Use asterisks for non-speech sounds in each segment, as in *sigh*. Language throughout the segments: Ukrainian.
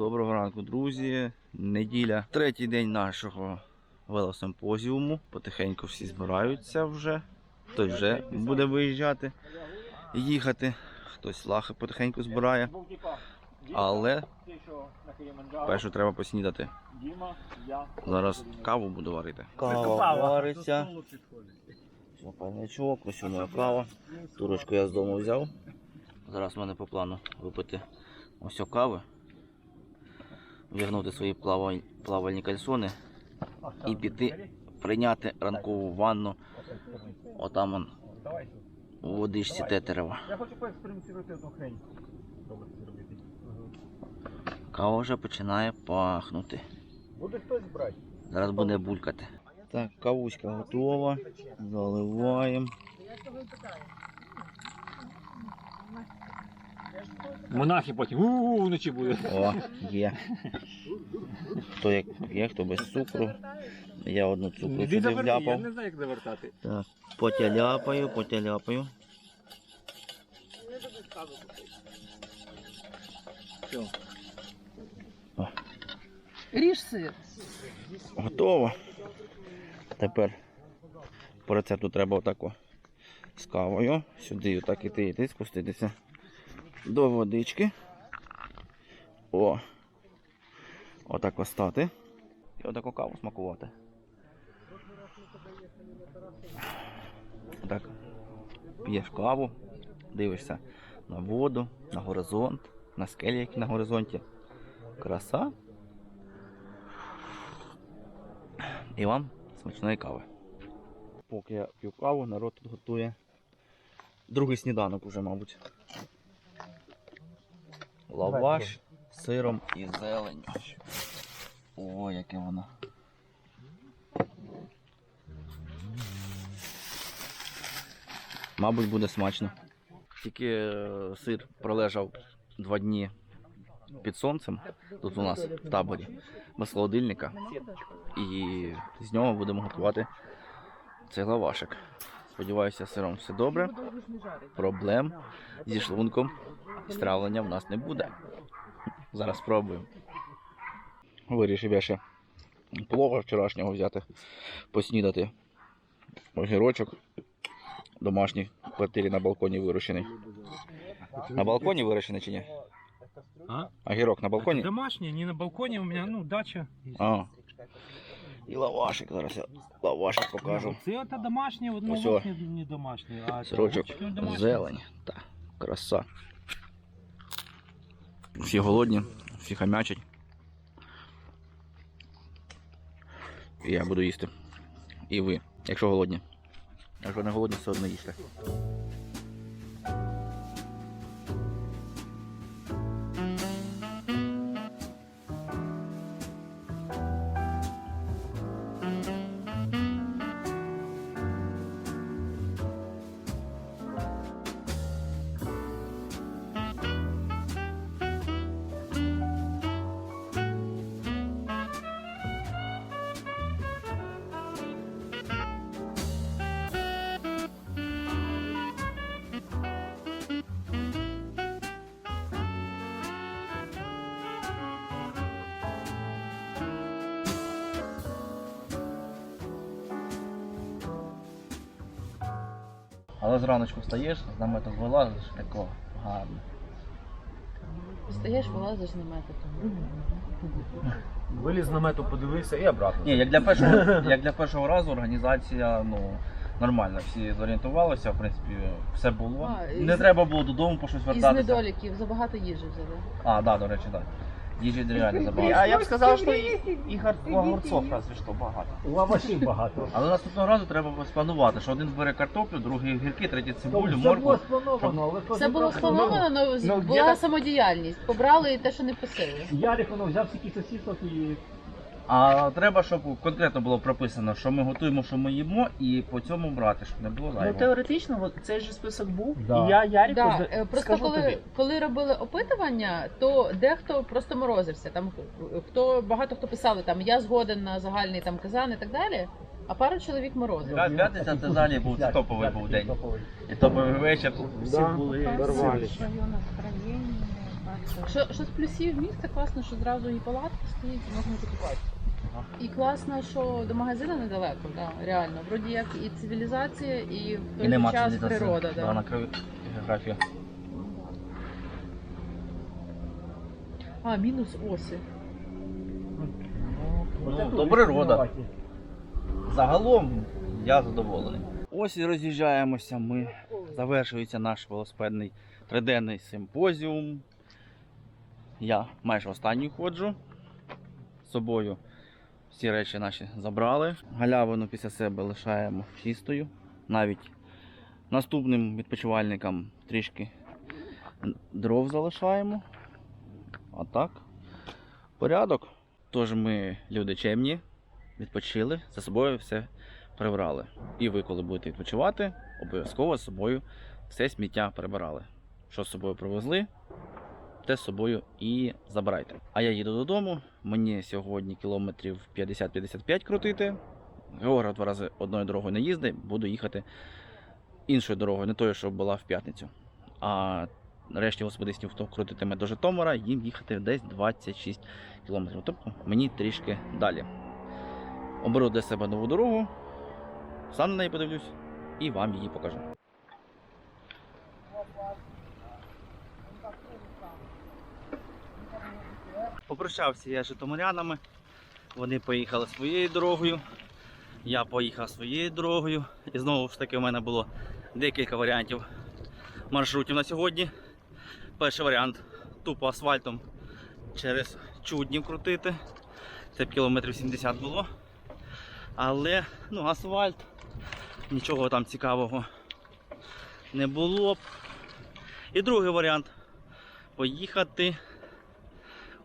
Доброго ранку, друзі. Неділя, третій день нашого велосимпозіуму. Потихеньку всі збираються вже. Хтось вже буде виїжджати, їхати. Хтось лахи потихеньку збирає. Але першу треба поснідати. Зараз каву буду варити. Кава вариться. Запальничок, ось моя кава. Турочку я з дому взяв. Зараз в мене по плану випити ось кави, вдягнути свої плавальні кальсони і піти прийняти ранкову ванну. Отам он у водичці тетерева. Я хочу поекспериментувати одну хрень. Кава вже починає пахнути. Буде хтось брати? Зараз буде булькати. Так, кавуська готова. Заливаємо. Монахи потім у вночі буде. О, є. Хто як є, хто без цукру. Я одну цукру сюди заверни, я вляпав. не знаю, як завертати. Так, потяляпаю, потяляпаю. Все. Ріж сир. Готово. Тепер по рецепту треба отако з кавою. Сюди отак іти, іти, спуститися до водички. О. Отак ось стати. І отаку каву смакувати. Так. П'єш каву, дивишся на воду, на горизонт, на скелі, які на горизонті. Краса. І вам смачної кави. Поки я п'ю каву, народ тут готує другий сніданок уже, мабуть. Лаваш з сиром і зеленню. О, яке воно. Мабуть, буде смачно. Тільки е, сир пролежав два дні під сонцем, тут у нас в таборі, без холодильника. І з нього будемо готувати цей лавашик. Сподіваюся, з сиром все добре. Проблем зі шлунком і з травленням в нас не буде. Зараз спробуємо. Вирішив я ще плова вчорашнього взяти, поснідати. Огірочок домашній в квартирі на балконі вирощений. На балконі вирощений чи ні? А? Огірок на балконі? Домашний, не на балконе, у меня, ну, дача. А. І лавашик. Зараз я лавашик покажу. Це це домашнє, одно Ось не, домашнє, а Сирочок, зелень. Та, краса. Всі голодні, всі хамячать. І я буду їсти. І ви, якщо голодні. Якщо не голодні, все одно їсти. Але зраночку встаєш, з наметом вилазиш, тако гарно. Стаєш, вилазиш на метод. Виліз з намету, подивився і обратно. Ні, як для першого, *laughs* як для першого разу організація ну, нормальна. Всі зорієнтувалися, в принципі, все було. А, Не з- треба було додому по щось Із вертатися. недоліків забагато їжі взяли. А, да, до речі, так. Їжі реально забагато. А я б сказав, що і, і гар- огурцов разве що багато. Лавашів багато. Але наступного разу треба спланувати, що один збере картоплю, другий гірки, третій цибулю, Все моркву. було сплановано, але Все було сплановано, але ну, була самодіяльність. Побрали і те, що не посили. Ярик воно взяв всі сосісок і А треба, щоб конкретно було прописано, що ми готуємо, що ми їмо, і по цьому брати, щоб не було Ну теоретично, от цей же список був. Да. І я Ярику Да, е, просто скажу коли, тобі. коли робили опитування, то дехто просто морозився. Там е, хто багато хто писали там я згоден на загальний там казан і так далі. А пару чоловік морозив. П'ят- П'ятниця це далі був це топовий був день. Топовий. І топовий вечір. Всі були Там нормальні. свое настроение, Що, що з плюсів міста класно, що зразу і палатка стоїть, і можна купувати. І класно, що до магазину недалеко, да, реально. Вроді як і цивілізація, і в той же час природа. Да. накрив географію. А, мінус оси. Ну, то природа. Загалом я задоволений. Ось і роз'їжджаємося. Ми завершується наш велосипедний триденний симпозіум. Я майже останній ходжу. З собою всі речі наші забрали. Галявину після себе лишаємо чистою. Навіть наступним відпочивальникам трішки дров залишаємо. А так, порядок. Тож ми люди чемні, відпочили, за собою все прибрали. І ви, коли будете відпочивати, обов'язково з собою все сміття прибирали. Що з собою привезли, те з собою і забирайте. А я їду додому. Мені сьогодні кілометрів 50-55 крутити. Географ два рази одною дорогою не їздить, буду їхати іншою дорогою, не тою, що була в п'ятницю. А решті велосипедистів, хто крутитиме до Житомира, їм їхати десь 26 кілометрів. Тобто мені трішки далі. Оберу для себе нову дорогу, сам на неї подивлюсь і вам її покажу. Попрощався я з житомирянами. Вони поїхали своєю дорогою. Я поїхав своєю дорогою. І знову ж таки у мене було декілька варіантів маршрутів на сьогодні. Перший варіант тупо асфальтом через Чуднів крутити. Це кілометрів 70 було. Але ну, асфальт, нічого там цікавого не було б. І другий варіант поїхати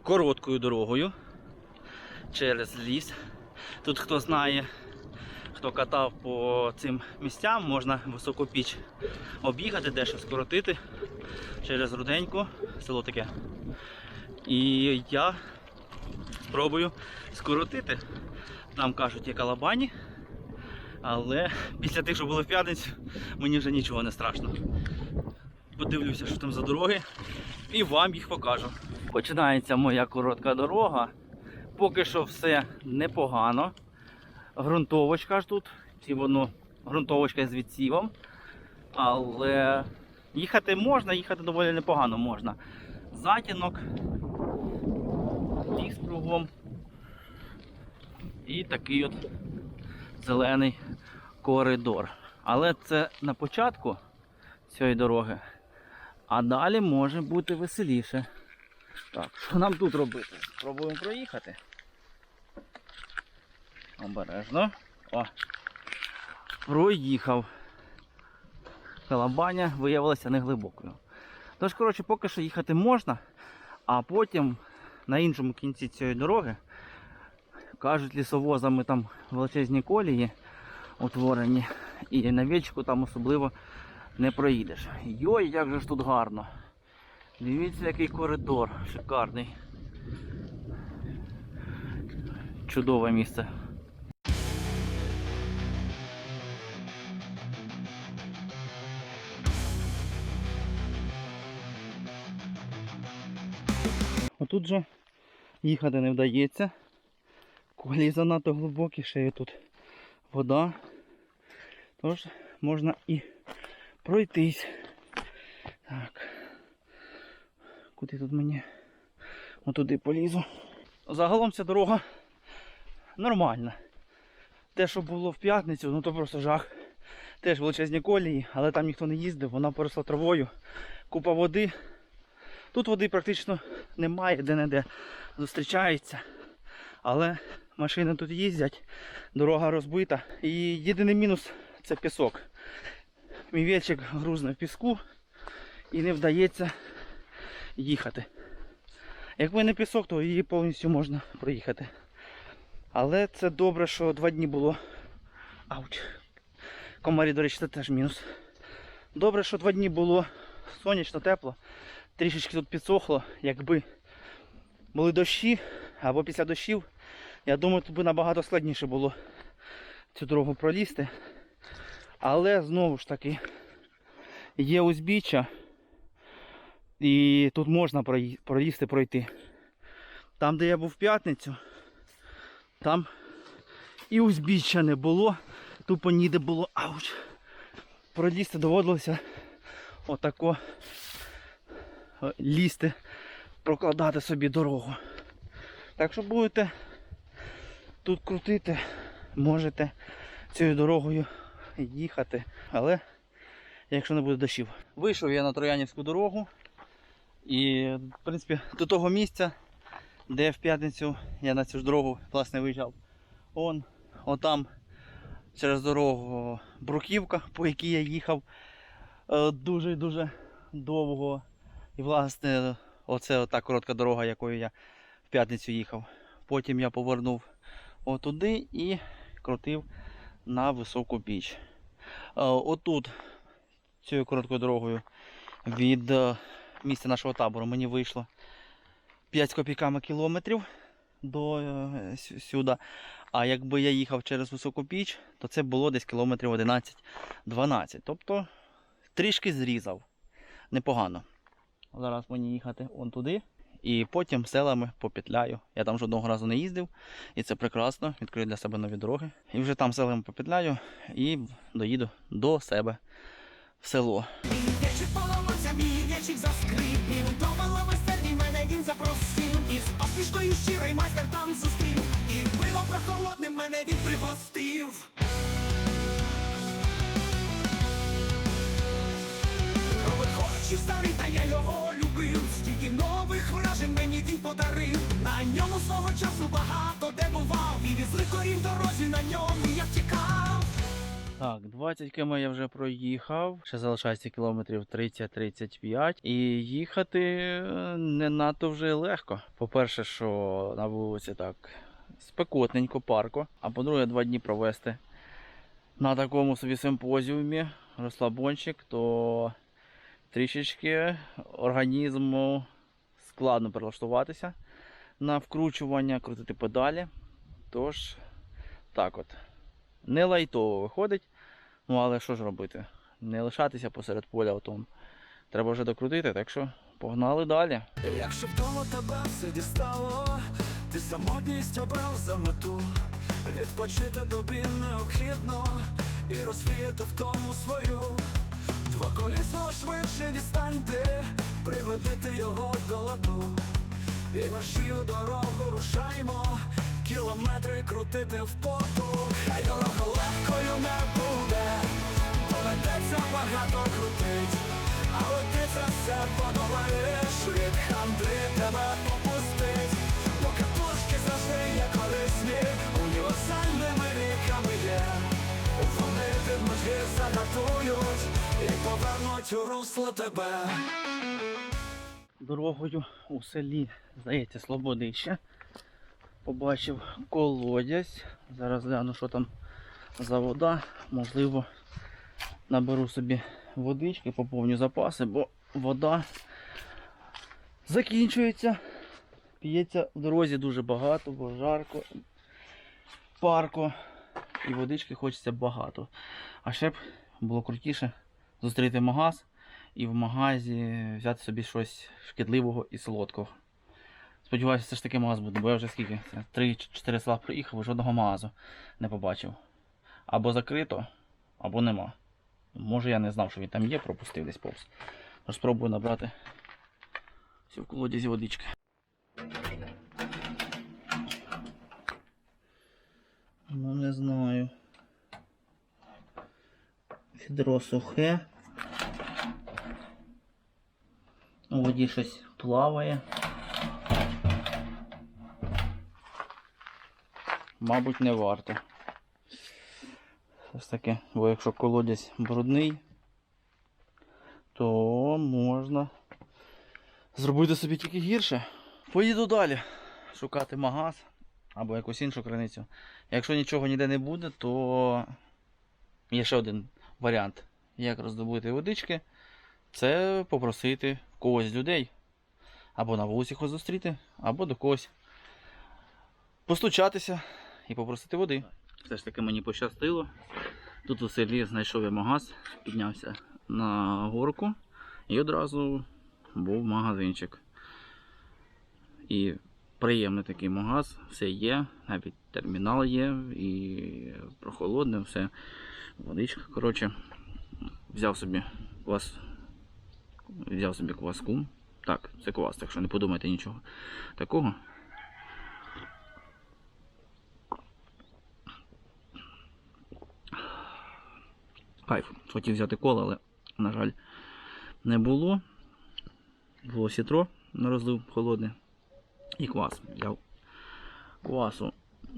короткою дорогою через ліс. Тут хто знає, хто катав по цим місцям, можна високу піч об'їхати, дещо скоротити через Руденьку, село таке. І я спробую скоротити. Там кажуть, є калабані, але після тих, що було в п'ятницю, мені вже нічого не страшно. Подивлюся, що там за дороги, і вам їх покажу. Починається моя коротка дорога. Поки що все непогано. Грунтовочка ж тут, чи воно грунтовочка з відсівом. Але їхати можна, їхати доволі непогано можна. Затінок, ліс кругом. І такий от зелений коридор. Але це на початку цієї дороги. А далі може бути веселіше. Так, що нам тут робити? Спробуємо проїхати. Обережно. О. Проїхав. Калабаня виявилася неглибокою. Тож, коротше, поки що їхати можна, а потім на іншому кінці цієї дороги кажуть, лісовозами там величезні колії утворені, і на вечку там особливо не проїдеш. Йой, як же ж тут гарно. Дивіться, який коридор шикарний. Чудове місце. Отут же їхати не вдається. Колії занадто глибокі, ще є тут вода. Тож можна і пройтись. Так. Куди тут мені? Отуди полізу. Загалом ця дорога нормальна. Те, що було в п'ятницю, ну то просто жах. Теж величезні колії, але там ніхто не їздив, вона поросла травою, купа води. Тут води практично немає, де-не-де зустрічається. Але машини тут їздять, дорога розбита. І єдиний мінус це пісок. Мій вільчик грузне в піску і не вдається їхати. Якби не пісок, то її повністю можна проїхати. Але це добре, що два дні було. Ауч. Комарі, до речі, це теж мінус. Добре, що два дні було сонячно, тепло. Трішечки тут підсохло. Якби були дощі або після дощів, я думаю, тут би набагато складніше було цю дорогу пролізти. Але знову ж таки є узбіччя. І тут можна проїсти, пройти. Там, де я був в п'ятницю, там і узбіччя не було, тупо ніде було. Ауч. Пролізти доводилося отако е, лізти, прокладати собі дорогу. Так що будете тут крутити, можете цією дорогою їхати, але якщо не буде дощів. Вийшов я на Троянівську дорогу і, в принципі, до того місця, де в п'ятницю я на цю ж дорогу власне виїжджав. Он, отам через дорогу Бруківка, по якій я їхав е, дуже і дуже довго. І власне, оце та коротка дорога, якою я в п'ятницю їхав. Потім я повернув отуди і крутив на високу піч. Е, Отут, цією короткою дорогою від е, місця нашого табору мені вийшло 5 копійками кілометрів до е, сюди. А якби я їхав через високу піч, то це було десь кілометрів 11-12. Тобто трішки зрізав. Непогано. Зараз мені їхати он туди. І потім селами попетляю. Я там жодного разу не їздив, і це прекрасно. Відкрию для себе нові дороги. І вже там селами попетляю і доїду до себе в село. Подарив На ньому свого часу багато де бував І від злих корів дорозі на ньому я втікав Так, 20 км я вже проїхав. Ще залишається кілометрів 30-35. І їхати е, не надто вже легко. По-перше, що на вулиці так спекотненько, парко. А по-друге, два дні провести на такому собі симпозіумі, розслабончик, то трішечки організму складно перелаштуватися на вкручування, крутити педалі. Тож, так от. Не лайтово виходить. Ну але що ж робити? Не лишатися посеред поля отом. Треба вже докрутити, так що погнали далі. Якщо вдома тебе все дістало, ти самотність обрав за мету, відпочити тобі необхідно і розвіяти втому свою. Двоколісно швидше дістаньте, приведити його до ладу. І вашію дорогу рушаймо, кілометри крутити в поту. Хай дорога легкою не буде, доведеться багато крутить. Але ти це все подолаєш, від хандри тебе попустить. Бо катушки завжди є корисні, універсальними ріками є. Вони від межі загатують і повернуть у русло тебе. Дорогою у селі, здається, Слободище. Побачив колодязь. Зараз гляну, що там за вода. Можливо, наберу собі водички, поповню запаси, бо вода закінчується. П'ється в дорозі дуже багато, бо жарко, парко. І водички хочеться багато. А ще б було крутіше зустріти магаз і в магазі взяти собі щось шкідливого і солодкого. Сподіваюся, це ж таки магаз буде, бо я вже скільки? Це 3-4 села проїхав і жодного магазу не побачив. Або закрито, або нема. Може я не знав, що він там є, пропустив десь повз. Спробую набрати все в колодязі водички. Ну не знаю. Відро сухе. У воді щось плаває. Мабуть, не варто. Все ж таки, бо якщо колодязь брудний, то можна зробити собі тільки гірше. Поїду далі шукати магаз або якусь іншу криницю. Якщо нічого ніде не буде, то є ще один варіант, як роздобути водички. Це попросити когось з людей. Або на вулиці когось зустріти, або до когось постучатися і попросити води. Все ж таки мені пощастило. Тут у селі знайшов я магаз, піднявся на горку і одразу був магазинчик. І приємний такий магаз, все є, навіть термінал є, і прохолодне, все. Водичка, коротше. Взяв собі квас. Взяв собі кваску. Так, це квас, так що не подумайте нічого такого. Кайф. Хотів взяти коло, але, на жаль, не було. Було сітро на розлив холодне. І квас. Взяв квасу.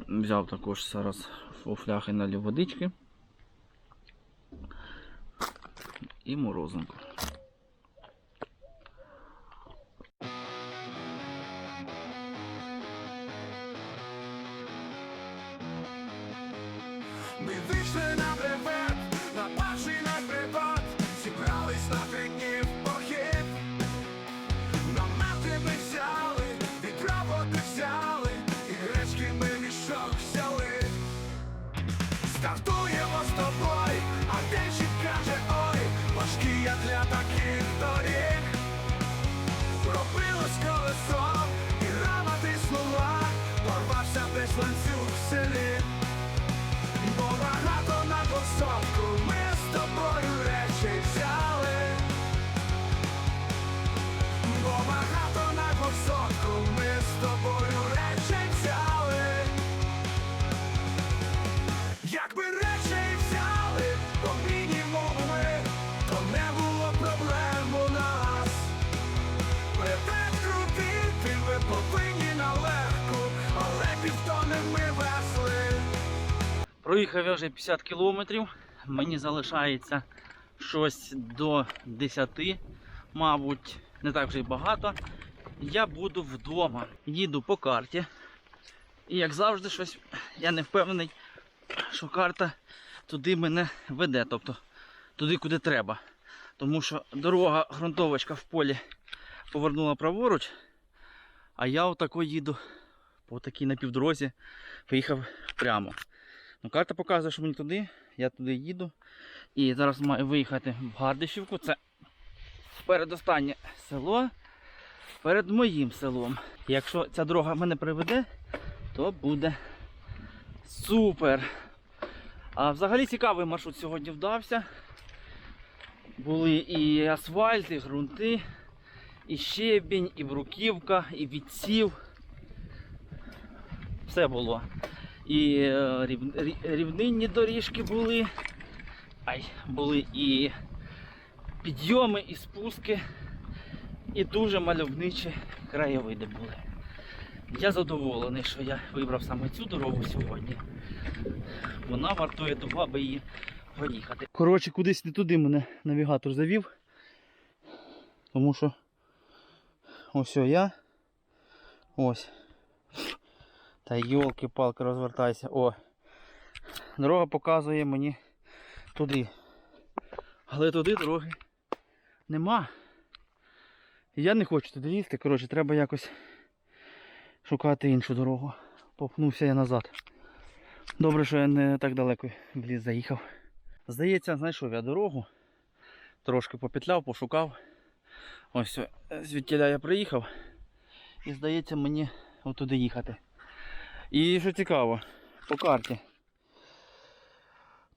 Взяв також зараз у фляхи налив водички. І морозинку. Проїхав я вже 50 кілометрів. Мені залишається щось до 10, мабуть, не так вже й багато. Я буду вдома. Їду по карті. І як завжди, щось я не впевнений, що карта туди мене веде, тобто туди, куди треба. Тому що дорога, ґрунтовочка в полі повернула праворуч, а я отако їду по такій напівдорозі, поїхав прямо. Ну, карта показує, що мені туди, я туди їду. І зараз маю виїхати в Гардишівку. Це передостаннє село перед моїм селом. Якщо ця дорога мене приведе, то буде супер. А взагалі цікавий маршрут сьогодні вдався. Були і асфальт, і ґрунти, і щебінь, і бруківка, і відсів. Все було. І е, рів- рівнинні доріжки були. Ай, були і підйоми, і спуски, і дуже мальовничі краєвиди були. Я задоволений, що я вибрав саме цю дорогу сьогодні. Вона вартує того, аби її проїхати. Коротше, кудись не туди мене навігатор завів. Тому що ось я. Ось. Та йолки-палки, розвертайся. О. Дорога показує мені туди. Але туди дороги нема. Я не хочу туди їсти, коротше, треба якось шукати іншу дорогу. Попнувся я назад. Добре, що я не так далеко в ліс заїхав. Здається, знайшов я дорогу. Трошки попетляв, пошукав. Ось звідтіля я приїхав. І здається мені отуди їхати. І що цікаво, по карті.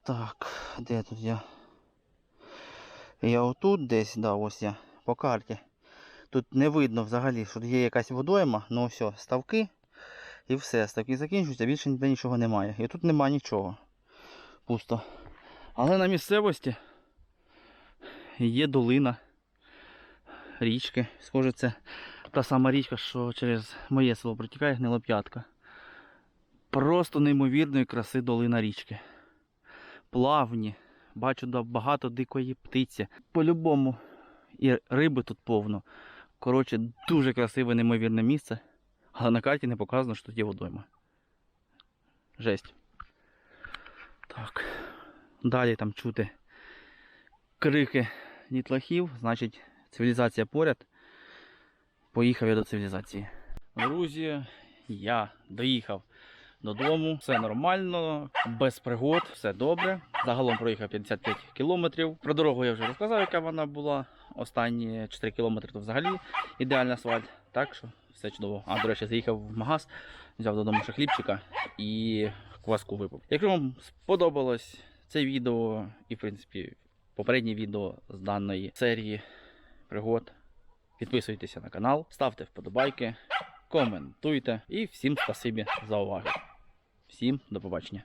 Так, де тут я? Я отут десь, да, ось я, по карті. Тут не видно взагалі, що є якась водойма, ну все, ставки і все. Ставки закінчуються, більше ніде нічого немає. І тут немає нічого. Пусто. Але на місцевості є долина річки. Схоже, це та сама річка, що через моє село протікає гнилоп'ятка. Просто неймовірної краси долина річки. Плавні. Бачу багато дикої птиці. По-любому і риби тут повно. Коротше, дуже красиве, неймовірне місце. Але на карті не показано, що тут є водойма. Жесть. Так. Далі там чути крики дітлахів, значить цивілізація поряд. Поїхав я до цивілізації. Друзі, я доїхав додому, все нормально, без пригод, все добре. Загалом проїхав 55 кілометрів. Про дорогу я вже розказав, яка вона була. Останні 4 кілометри то взагалі ідеальний асфальт. Так що все чудово. А, до речі, заїхав в магаз, взяв додому ще хлібчика і кваску випив. Якщо вам сподобалось це відео і, в принципі, попереднє відео з даної серії пригод, підписуйтеся на канал, ставте вподобайки, коментуйте і всім спасибі за увагу. Всім до побачення.